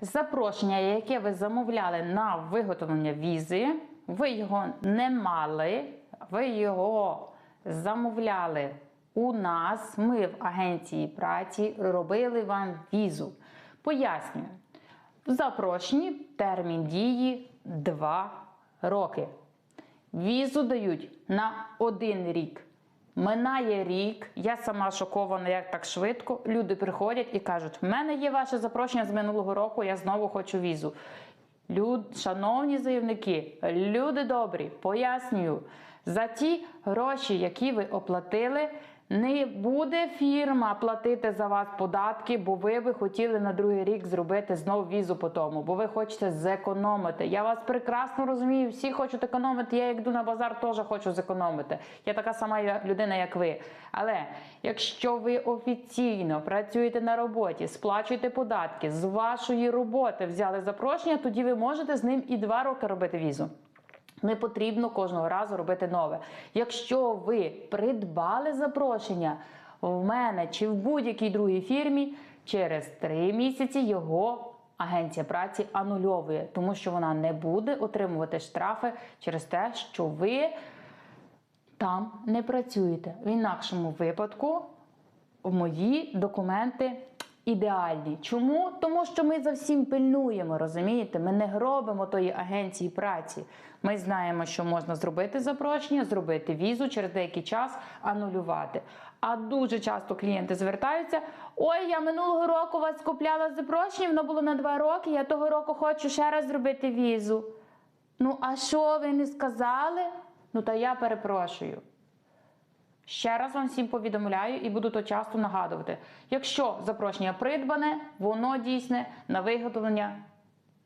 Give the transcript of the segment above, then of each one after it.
Запрошення, яке ви замовляли на виготовлення візи, ви його не мали, ви його замовляли у нас. Ми в агенції праці робили вам візу. Пояснюю. В запрошенні термін дії 2 роки. Візу дають на один рік. Минає рік, я сама шокована, як так швидко. Люди приходять і кажуть: в мене є ваше запрошення з минулого року, я знову хочу візу. Люд, шановні заявники, люди добрі, пояснюю, за ті гроші, які ви оплатили, не буде фірма платити за вас податки, бо ви би хотіли на другий рік зробити знову візу по тому, бо ви хочете зекономити. Я вас прекрасно розумію, всі хочуть економити. Я як йду на базар, теж хочу зекономити. Я така сама людина, як ви. Але якщо ви офіційно працюєте на роботі, сплачуєте податки, з вашої роботи взяли запрошення, тоді ви можете з ним і два роки робити візу. Не потрібно кожного разу робити нове. Якщо ви придбали запрошення в мене чи в будь-якій другій фірмі, через три місяці його агенція праці анульовує, тому що вона не буде отримувати штрафи через те, що ви там не працюєте. В інакшому випадку мої документи ідеальні. Чому? Тому що ми за всім пильнуємо, розумієте? Ми не робимо тої агенції праці. Ми знаємо, що можна зробити запрошення, зробити візу через деякий час анулювати. А дуже часто клієнти звертаються: ой, я минулого року вас купляла запрошення, воно було на два роки. Я того року хочу ще раз зробити візу. Ну, а що ви не сказали? Ну, та я перепрошую. Ще раз вам всім повідомляю і буду то часто нагадувати. Якщо запрошення придбане, воно дійсне на виготовлення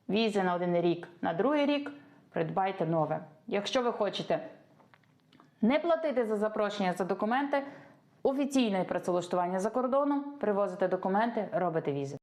візи на один рік, на другий рік придбайте нове. Якщо ви хочете не платити за запрошення за документи, офіційне працевлаштування за кордоном, привозите документи, робите візи.